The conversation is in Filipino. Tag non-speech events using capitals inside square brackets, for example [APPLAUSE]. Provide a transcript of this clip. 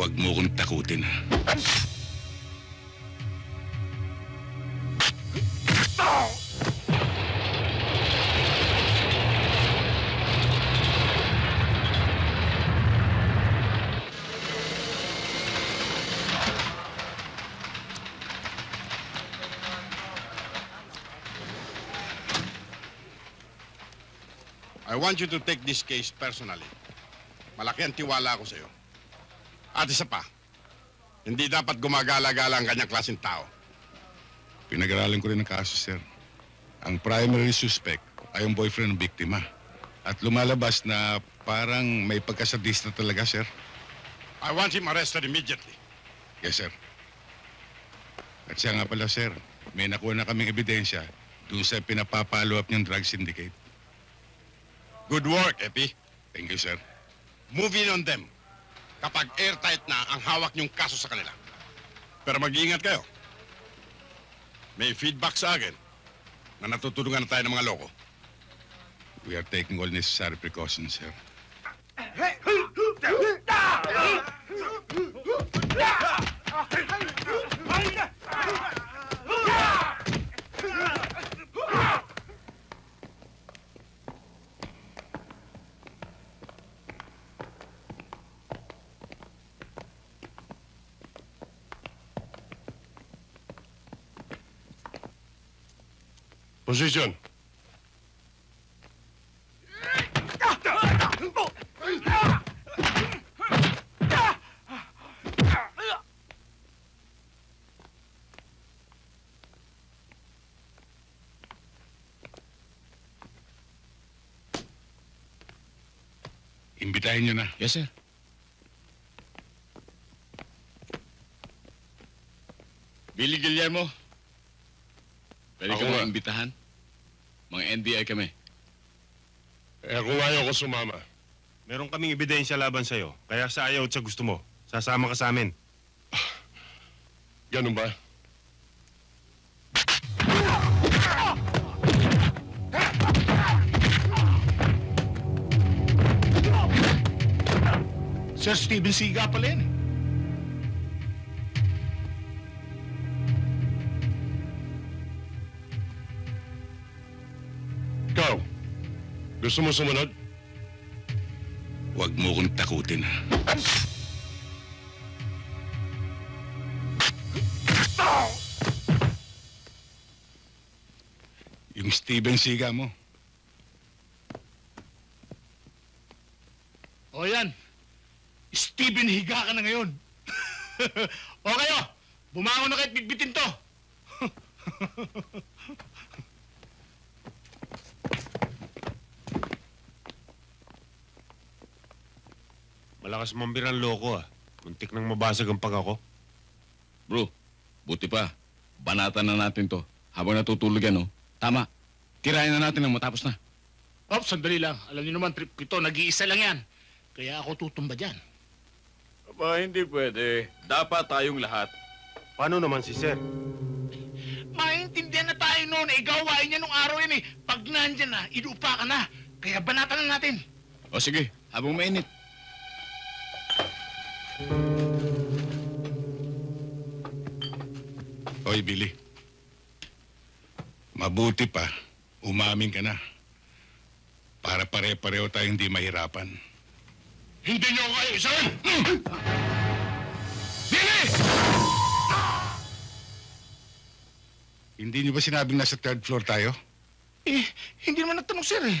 Huwag mo kong takutin? I want you to take this case personally. Malaki ang tiwala ko sa'yo. At isa pa, hindi dapat gumagala-gala ang kanyang klaseng tao. Pinag-aralan ko rin ang kaso, sir. Ang primary suspect ay yung boyfriend ng biktima. At lumalabas na parang may pagkasadista talaga, sir. I want him arrested immediately. Yes, sir. At siya nga pala, sir, may nakuha na kaming ebidensya doon sa pinapapalo up niyang drug syndicate. Good work, Epi. Thank you, sir. Move in on them kapag airtight na ang hawak niyong kaso sa kanila. Pero mag-iingat kayo. May feedback sa akin na natutulungan na tayo ng mga loko. We are taking all necessary precautions, sir. Position. Imbitahin niyo na. Yes, sir. Billy Guillermo. Pwede Ako ka nga. mga imbitahan? Mga NBI kami. Eh kung ayaw ko sumama. Meron kaming ebidensya laban sa'yo. Kaya sa ayaw at sa gusto mo, sasama ka sa amin. [SIGHS] Ganun ba? Sir Steven Siga pala yan. Ikaw. Gusto mo sumunod? Huwag mo kong takutin, ha? Yung Steven Siga mo. O yan. Steven, higa ka na ngayon. [LAUGHS] o kayo, bumangon na kahit bitbitin to. [LAUGHS] Malakas mambir ang loko ah. Muntik nang mabasag ang pag ako. Bro, buti pa. Banatan na natin to. Habang natutulog yan, oh. Tama. Tirayan na natin nang matapos na. Op, sandali lang. Alam niyo naman, trip ko ito, nag-iisa lang yan. Kaya ako tutumba dyan. Aba, hindi pwede. Dapat tayong lahat. Paano naman si Sir? Maintindihan na tayo noon eh. Gawain niya nung araw yan eh. Pag nandyan na, idupa ka na. Kaya banatan na natin. O sige, habang mainit. Hoy, Billy. Mabuti pa, umamin ka na. Para pare-pareho tayong hindi mahirapan. Hindi niyo ako kayo isahin! Hindi niyo ba sinabing nasa third floor tayo? Eh, hindi naman nagtanong sir eh.